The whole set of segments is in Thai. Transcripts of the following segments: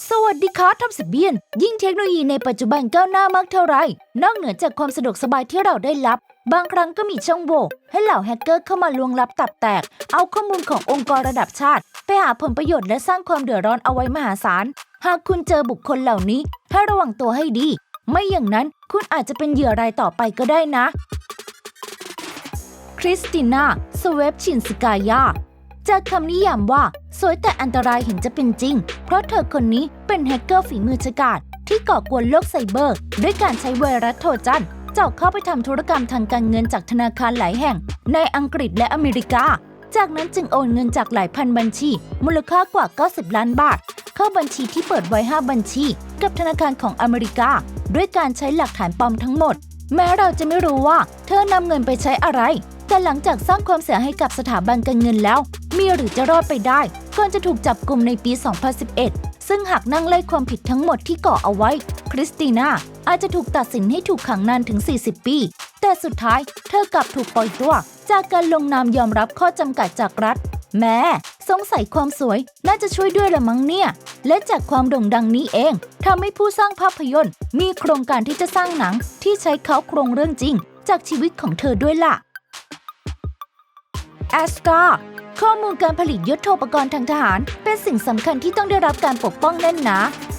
สวัสดีครับทับสิบเบียน ยิ่งเทคโนโลยีในปัจจุบันก้าวหน้ามากเท่าไหรนอกเหนือจากความสะดวกสบายที่เราได้รับ บางครั้งก็มีช่องโหว่ให้เหล่าแฮกเกอร์เข้ามาลวงลับตับแตก เอาข้อมูลขององค์กรระดับชาติ ไปหาผลประโยชน์และสร้างความเดือดร้อนเอาไว้มหาศาล หากคุณเจอบุคคลเหล่านี้ ให้ระวังตัวให้ดี ไม่อย่างนั้นคุณอาจจะเป็นเหยื่อรายต่อไปก็ได้นะ คริสติน่า สเวฟชินสกายาจากคำนิยามว่า สวยแต่อันตรายเห็นจะเป็นจริง เพราะเธอคนนี้เป็นแฮกเกอร์ฝีมือฉกาจที่ก่อกวนโลกไซเบอร์ ด้วยการใช้ไวรัสโทรจันเจาะเข้าไปทำธุรกรรมทางการเงินจากธนาคารหลายแห่ง ในอังกฤษและอเมริกา จากนั้นจึงโอนเงินจากหลายพันบัญชี มูลค่ากว่า 90 ล้านบาท เข้าบัญชีที่เปิดไว้ 5 บัญชี กับธนาคารของอเมริกา ด้วยการใช้หลักฐานปลอมทั้งหมด แม้เราจะไม่รู้ว่า เธอนำเงินไปใช้อะไร แต่หลังจากสร้างความเสียหายให้กับสถาบันการเงินแล้ว มีหรือจะรอดไปได้ก่อนจะถูกจับกลุ่มในปี 2011 ซึ่งหากนั่งไล่ความผิดทั้งหมดที่ก่อเอาไว้ คริสติน่าอาจจะถูกตัดสินให้ถูกขังนานถึง 40 ปี แต่สุดท้ายเธอกลับถูกปล่อยตัวจากการลงนามยอมรับข้อจำกัดจากรัฐ แม้สงสัยความสวยน่าจะช่วยด้วยละมั้งเนี่ย และจากความโด่งดังนี้เองทำให้ผู้สร้างภาพยนตร์ มีโครงการที่จะสร้างหนังที่ใช้เขาโครงเรื่องจริง จากชีวิตของเธอด้วยล่ะแอสตา ข้อมูลการผลิตยุทโธปกรณ์ทางทหาร เป็นสิ่งสำคัญที่ต้องได้รับการปกป้องแน่นหนา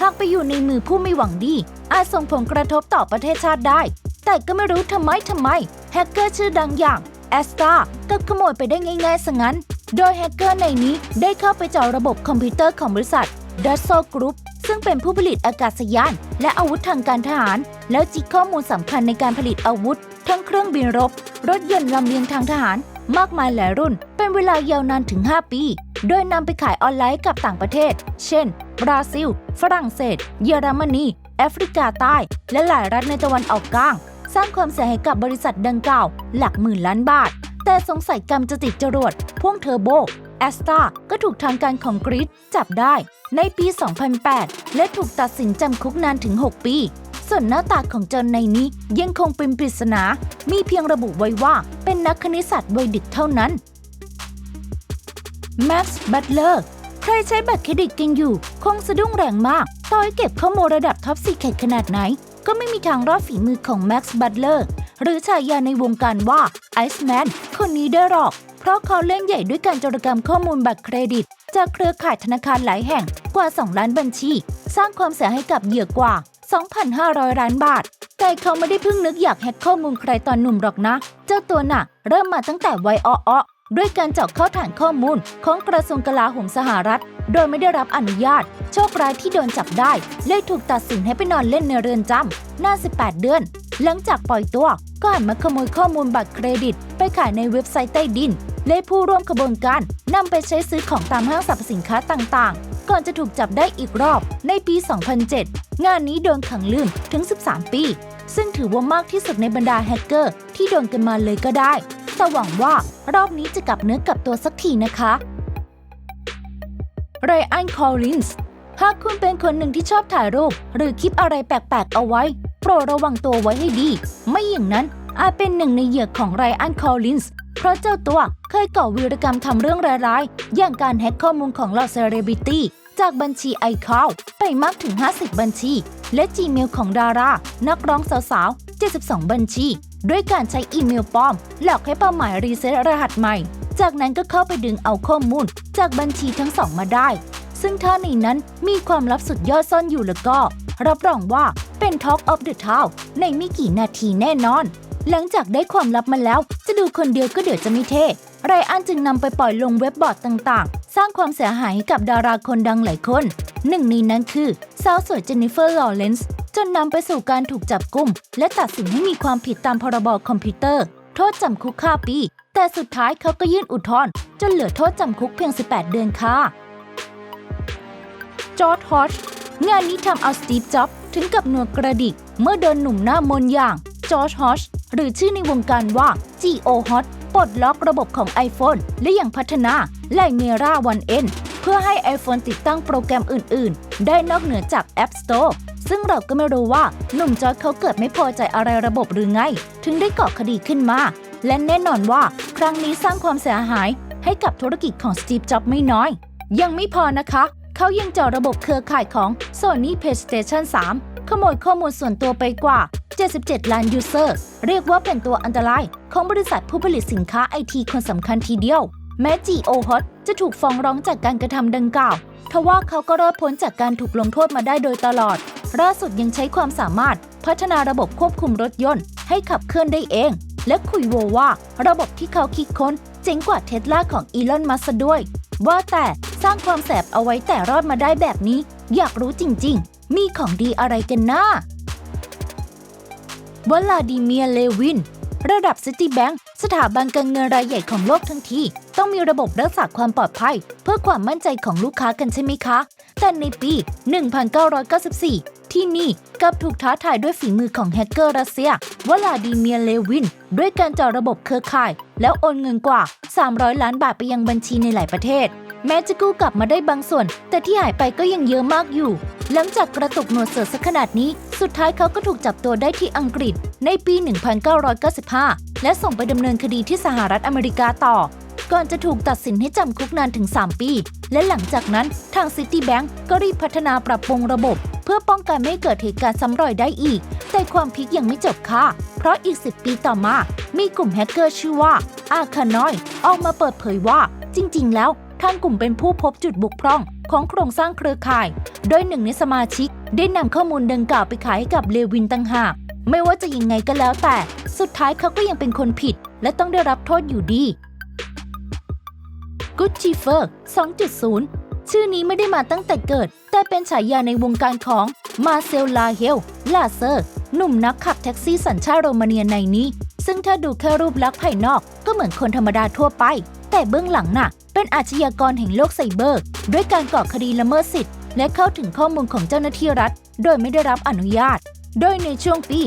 หากไปอยู่ในมือผู้ไม่หวังดี อาจส่งผลกระทบต่อประเทศชาติได้ แต่ก็ไม่รู้ทำไมทำไม แฮกเกอร์ชื่อดังอย่างแอสตราก็ขโมยไปได้ง่ายๆซะงั้น โดยแฮกเกอร์ในนี้ได้เข้าไปเจาะระบบคอมพิวเตอร์ของบริษัท d a s s o Group ซึ่งเป็นผู้ผลิตอากาศยาน และอาวุธทางการทหาร แล้วจิกข้อมูลสำคัญในการผลิตอาวุธ ทั้งเครื่องบินรบ รถยนต์ลำเลียงทางทหาร มากมายหลายรุ่น เป็นเวลายาวนานถึง 5 ปี โดยนำไปขายออนไลน์กับต่างประเทศ เช่น บราซิล ฝรั่งเศส เยอรมนี แอฟริกาใต้ และหลายรัฐในตะวันออกกลาง สร้างความเสียหายกับบริษัทดังกล่าว หลักหมื่นล้านบาท แต่สงสัยกรรมจะติดจรวดพ่วงเทอร์โบแอสตาก็ถูกทางการของกรีซจับได้ในปี 2008 และถูกตัดสินจำคุกนานถึง 6 ปี ส่วนหน้าตาของจนในนี้ยังคงเป็นปริศนา มีเพียงระบุไว้ว่าเป็นนักคณิตศาสตร์วัยดึกเท่านั้น แม็กซ์ บัตเลอร์ ใครใช้บัตรเครดิตกันอยู่ คงสะดุ้งแรงมาก ต่อให้เก็บข้อมูลระดับท็อปซีเคขนาดไหน ก็ไม่มีทางรอดฝีมือของแม็กซ์ บัตเลอร์ หรือฉายาในวงการว่าไอซ์แมนคนนี้ได้หรอก เพราะเขาเล่นใหญ่ด้วยการจรกรรมข้อมูลบัตรเครดิต จากเครือข่ายธนาคารหลายแห่งกว่า 2 ล้านบัญชี สร้างความเสียหายให้กับเหยื่อกว่า 2,500 ล้านบาท แต่เขาไม่ได้เพิ่งนึกอยากแฮกข้อมูลใครตอนหนุ่มหรอกนะ เจ้าตัวน่ะ เริ่มมาตั้งแต่วัยอ้อๆด้วยการเจาะเข้าฐานข้อมูลของกระทรวงกลาโหมสหรัฐ โดยไม่ได้รับอนุญาต โชคร้ายที่โดนจับได้ เลยถูกตัดสินให้ไปนอนเล่นในเรือนจำนาน18 เดือน หลังจากปล่อยตัว ก็หันมาขโมยข้อมูลบัตรเครดิต ไปขายในเว็บไซต์ใต้ดิน และผู้ร่วมขบวนการนำไปใช้ซื้อของตามห้างสรรพสินค้าต่าง ก่อนจะถูกจับได้อีกรอบในปี 2007 งานนี้โดนขังลืมถึง 13 ปี ซึ่งถือว่ามากที่สุดในบรรดาแฮกเกอร์ที่โดนกันมาเลยก็ได้ แต่หวังว่ารอบนี้จะกลับเนื้อกลับตัวสักทีนะคะไรอันคอลลินส์หากคุณเป็นคนหนึ่งที่ชอบถ่ายรูป หรือคลิปอะไรแปลก ๆ เอาไว้ โปรดระวังตัวไว้ให้ดี ไม่อย่างนั้นอาจเป็นหนึ่งในเหยื่อของไรอันคอลลินส์เพราะเจ้าตัวเคยก่อวีรกรรมทำเรื่องร้ายๆ อย่างการแฮ็กข้อมูลของเหล่าเซเลบริตี้ จากบัญชี iCloud ไปมากถึง 50 บัญชี และ Gmail ของดารา นักร้องสาวๆ 72 บัญชี ด้วยการใช้อีเมลปลอม หลอกให้เป้าหมายรีเซ็ตรหัสใหม่ จากนั้นก็เข้าไปดึงเอาข้อมูล จากบัญชีทั้งสองมาได้ ซึ่งถ้าในนั้นมีความลับสุดยอดซ่อนอยู่แล้วก็ รับรองว่าเป็น Talk of the Town ในไม่กี่นาทีแน่นอน หลังจากได้ความลับมาแล้ว จะดูคนเดียวก็เดี๋ยวจะไม่เท่ไรอันจึงนำไปปล่อยลงเว็บบอร์ดต่างๆ สร้างความเสียหายกับดาราคนดังหลายคน หนึ่งในนั้นคือสาวสวยเจนนิเฟอร์ลอเรนซ์จนนำไปสู่การถูกจับกุมและตัดสินให้มีความผิดตามพรบคอมพิวเตอร์ โทษจำคุก5ปี แต่สุดท้ายเขาก็ยื่นอุทธรณ์จนเหลือโทษจำคุกเพียง 18 เดือนค่ะจอร์ดฮอชงานนี้ทำเอาสตีฟจ็อบส์ถึงกับหนวดกระดิก เมื่อโดนหนุ่มหน้ามนอย่างจอร์จฮอชหรือชื่อในวงการว่า G.O. Hot ปลดล็อกระบบของ iPhone และยังพัฒนาไลเมรา 1N เพื่อให้ iPhone ติดตั้งโปรแกรมอื่น ๆ ได้นอกเหนือจาก App Store ซึ่งเราก็ไม่รู้ว่าหนุ่มจอร์จเขาเกิดไม่พอใจอะไรระบบหรือไง ถึงได้ก่อคดีขึ้นมา และแน่นอนว่าครั้งนี้สร้างความเสียหายให้กับธุรกิจของสตีฟจ็อบส์ไม่น้อย ยังไม่พอนะคะ เขายังเจาะระบบเครือข่ายของ Sony PlayStation 3 ขโมยข้อมูลส่วนตัวไปกว่า 77 ล้านยูเซอร์ เรียกว่าเป็นตัวอันตราย ของบริษัทผู้ผลิตสินค้าไอทีคนสำคัญทีเดียว แม้ G.O. Hot จะถูกฟ้องร้องจากการกระทำดังกล่าวทว่าเขาก็รอดพ้นจากการถูกลงโทษมาได้โดยตลอด ล่าสุดยังใช้ความสามารถ พัฒนาระบบควบคุมรถยนต์ ให้ขับเคลื่อนได้เอง และคุยโวว่า ระบบที่เขาคิดค้น เจ๋งกว่าเทสลาของอีลอนมัสก์ด้วย ว่าแต่สร้างความแสบเอาไว้แต่รอดมาได้แบบนี้ อยากรู้จริง ๆ มีของดีอะไรกันนะวลาดิเมียเลวิน ระดับซิตี้แบงก์สถาบันการเงินรายใหญ่ของโลกทั้งทีต้องมีระบบรักษาความปลอดภัย เพื่อความมั่นใจของลูกค้ากันใช่ไหมคะ แต่ในปี 1994 ที่นี่กับถูกท้าทายด้วยฝีมือของแฮกเกอร์รัสเซียวลาดิเมียร์เลวิน ด้วยการเจาะระบบเครือข่าย แล้วโอนเงินกว่า 300 ล้านบาทไปยังบัญชีในหลายประเทศ แม้จะกู้กลับมาได้บางส่วน แต่ที่หายไปก็ยังเยอะมากอยู่ หลังจากกระตุกหนวดเสือสักขนาดนี้ สุดท้ายเขาก็ถูกจับตัวได้ที่อังกฤษ ในปี 1995 และส่งไปดำเนินคดีที่สหรัฐอเมริกาต่อ ก่อนจะถูกตัดสินให้จำคุกนานถึง 3 ปี และหลังจากนั้นทาง Citibank ก็รีบพัฒนาปรับปรุงระบบ เพื่อป้องกันไม่ให้เกิดเหตุการณ์ซ้ำรอยได้อีก แต่ความพีคยังไม่จบค่ะ เพราะอีก 10 ปีต่อมา มีกลุ่มแฮกเกอร์ชื่อว่าอาคานอยออกมาเปิดเผยว่า จริง ๆ แล้วทางกลุ่มเป็นผู้พบจุดบกพร่องของโครงสร้างเครือข่าย โดยหนึ่งในสมาชิก ได้นำข้อมูลดังกล่าวไปขายให้กับเลวินตั้งหากไม่ว่าจะยังไงก็แล้วแต่ สุดท้ายเขาก็ยังเป็นคนผิด และต้องได้รับโทษอยู่ดี g u c c i f e r 2.0 ชื่อนี้ไม่ได้มาตั้งแต่เกิด แต่เป็นฉายาในวงการของมาเซลลาเฮล ลาเซอร์ หนุ่มนักขับแท็กซี่สัญชาติโรมาเนียในนี้ ซึ่งถ้าดูแค่รูปลักษณ์ภายนอกก็เหมือนคนธรรมดาทั่วไป แต่เบื้องหลังน่ะ เป็นอาชญากรแห่งโลกไซเบอร์ ด้วยการก่อคดีละเมิดสิทธิ์ และเข้าถึงข้อมูลของเจ้าหน้าที่รัฐ โดยไม่ได้รับอนุญาต โดยในช่วงปี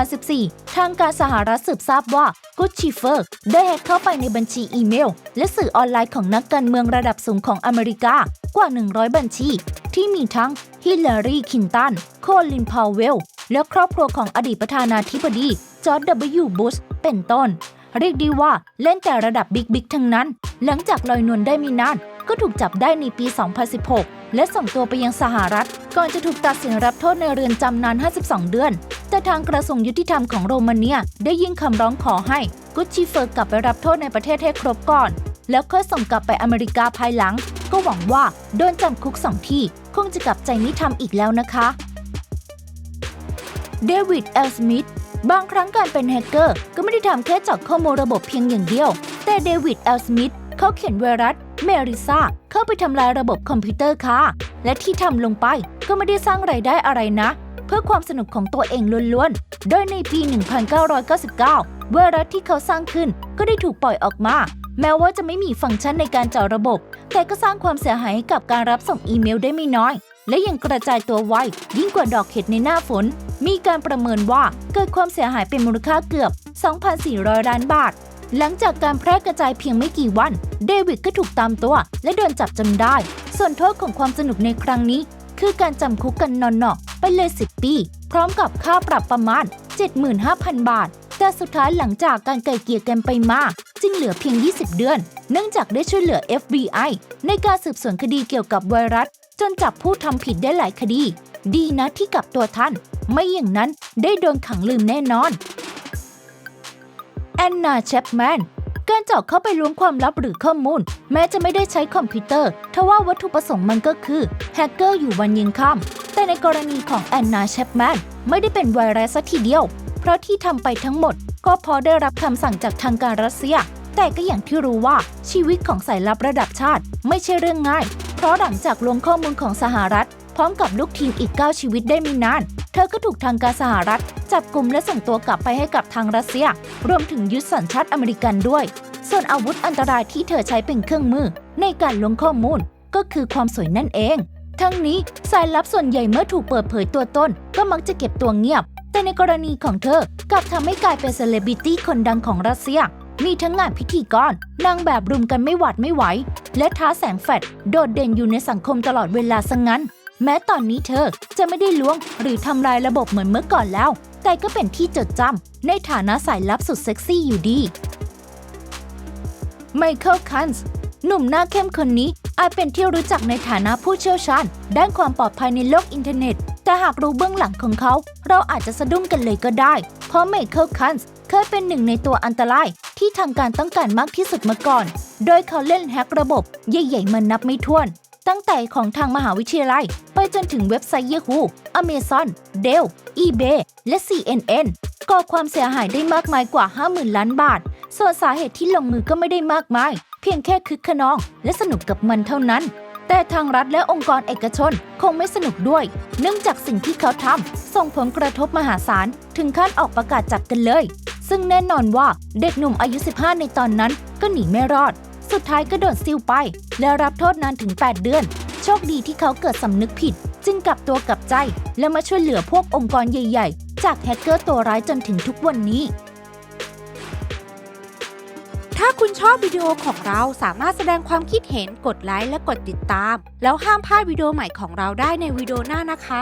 2012-2014 ทางการสหรัฐสืบทราบว่ากุชชีเฟอร์ได้แฮกเข้าไปในบัญชีอีเมล และสื่อออนไลน์ของนักการเมืองระดับสูงของอเมริกากว่า 100 บัญชี ที่มีทั้งฮิลลารีคินตัน โคลินพาวเวล และครอบครัวของอดีตประธานาธิบดี จอร์จ W. บุช เป็นต้น เรียกได้ว่าเล่นแต่ระดับบิ๊กบิ๊กทั้งนั้น หลังจากลอยนวลได้ม่นานก็ถูกจับได้ในปี 2016 และส่งตัวไปยังสหรัฐ ก่อนจะถูกตัดสินรับโทษในเรือนจำนาน 52 เดือน แต่ทางกระทรวงยุติธรรมของโรมาเนียได้ยื่นคำร้องขอให้กุชชิเฟอร์กลับไปรับโทษในประเทศให้ครบก่อน แล้วค่อยส่งกลับไปอเมริกาภายหลัง ก็หวังว่าโดนจำคุกสองที่ คงจะกลับใจไม่ทำอีกแล้วนะคะเดวิดเอลสมิธบางครั้งการเป็นแฮกเกอร์ก็ไม่ได้ทำแค่เจาะข้อมูลระบบเพียงอย่างเดียว แต่เดวิดเอลสมิธ เขาเขียนไวรัสเมริซาเข้าไปทำลายระบบคอมพิวเตอร์ค่ะ และที่ทำลงไปก็ไม่ได้สร้างไรายได้อะไรนะ เพื่อความสนุกของตัวเองล้วนๆ โดยในปี 1999 ไวรัสที่เขาสร้างขึ้นก็ได้ถูกปล่อยออกมา แม้ว่าจะไม่มีฟังก์ชันในการเจาะระบบ แต่ก็สร้างความเสียหายกับการรับส่งอีเมลได้ไม่น้อย และยังกระจายตัวไวยิ่งกว่าดอกเห็ดในหน้าฝน มีการประเมินว่าเกิดความเสียหายเป็นมูลค่าเกือบ 2,400 ล้านบาท หลังจากการแพร่กระจายเพียงไม่กี่วัน เดวิดก็ถูกตามตัว และโดนจับจนได้ ส่วนโทษของความสนุกในครั้งนี้ คือการจำคุกกันนอนๆไปเลย 10 ปี พร้อมกับค่าปรับประมาณ 75,000 บาท แต่สุดท้ายหลังจากการไก่เกลี่ยกันไปมาจึงเหลือเพียง 20 เดือน เนื่องจากได้ช่วยเหลือ FBI ในการสืบสวนคดีเกี่ยวกับไวรัส จนจับผู้ทำผิดได้หลายคดี ดีนะที่กลับตัวท่าน ไม่อย่างนั้นได้โดนขังลืมแน่นอน แอนนาแชปแมนการเจาะเข้าไปล้วงความลับหรือข้อมูล แม้จะไม่ได้ใช้คอมพิวเตอร์ทว่าวัตถุประสงค์มันก็คือแฮกเกอร์อยู่วันยิงค่ำแต่ในกรณีของแอนนาแชปแมนไม่ได้เป็นไวรัสซะทีเดียว เพราะที่ทำไปทั้งหมด ก็พราะได้รับคำสั่งจากทางการรัสเซีย แต่ก็อย่างที่รู้ว่าชีวิตของสายลับระดับชาติ ไม่ใช่เรื่องง่าย เพราะหลังจากล้วงข้อมูลของสหรัฐ พร้อมกับลูกทีมอีก 9 ชีวิตได้ไม่นาน เธอก็ถูกทางการสหรัฐ จับกลุ่มและส่งตัวกลับไปให้กับทางรัสเซีย รวมถึงยึดสัญชาติอเมริกันด้วย ส่วนอาวุธอันตรายที่เธอใช้เป็นเครื่องมือ ในการลงข้อมูลก็คือความสวยนั่นเอง ทั้งนี้สายลับส่วนใหญ่เมื่อถูกเปิดเผยตัวตนก็มักจะเก็บตัวเงียบ แต่ในกรณีของเธอกลับทำให้กลายเป็นเซเลบริตี้คนดังของรัสเซียมีทั้งงานพิธีกรนางแบบรุมกันไม่หวัดไม่ไหว และท้าแสงแฟดโดดเด่นอยู่ในสังคมตลอดเวลาซะงงั้น แม้ตอนนี้เธอจะไม่ได้ล้วงหรือทำลายระบบเหมือนเมื่อก่อนแล้ว แต่ก็เป็นที่จดจำในฐานะสายลับสุดเซ็กซี่อยู่ดี ไมเคิลคันส์หนุ่มหน้าเข้มคนนี้อาจเป็นที่รู้จักในฐานะผู้เชี่ยวชาญ ด้านความปลอดภัยในโลกอินเทอร์เน็ต แต่หากรู้เบื้องหลังของเขา เราอาจจะสะดุ้งกันเลยก็ได้ เพราะไมเคิลคันส์เคยเป็นหนึ่งในตัวอันตราย ที่ทางการต้องการมากที่สุดมาก่อน โดยเขาเล่นแฮกระบบ ใหญ่ๆมันนับไม่ถ้วน ตั้งแต่ของทางมหาวิทยาลัย ไปจนถึงเว็บไซต์ Yahoo Amazon Dell eBay และ CNN ก่อความเสียหายได้มากมายกว่า 50,000 ล้านบาท ส่วนสาเหตุที่ลงมือก็ไม่ได้มากมาย เพียงแค่คึกขนอง และสนุกกับมันเท่านั้น แต่ทางรัฐและองค์กรเอกชนคงไม่สนุกด้วย เนื่องจากสิ่งที่เขาทำส่งผลกระทบมหาศาลถึงขั้นออกประกาศจับกันเลย ซึ่งแน่นอนว่าเด็กหนุ่มอายุ 15 ในตอนนั้นก็หนีไม่รอด สุดท้ายก็โดนซิลไป และรับโทษนานถึง 8 เดือน โชคดีที่เขาเกิดสำนึกผิด จึงกลับตัวกลับใจ และมาช่วยเหลือพวกองค์กรใหญ่ ๆ จากแฮกเกอร์ตัวร้ายจนถึงทุกวันนี้ ถ้าคุณชอบวิดีโอของเราสามารถแสดงความคิดเห็นกดไลค์และกดติดตาม แล้วห้ามพลาดวิดีโอใหม่ของเราได้ในวิดีโอหน้านะคะ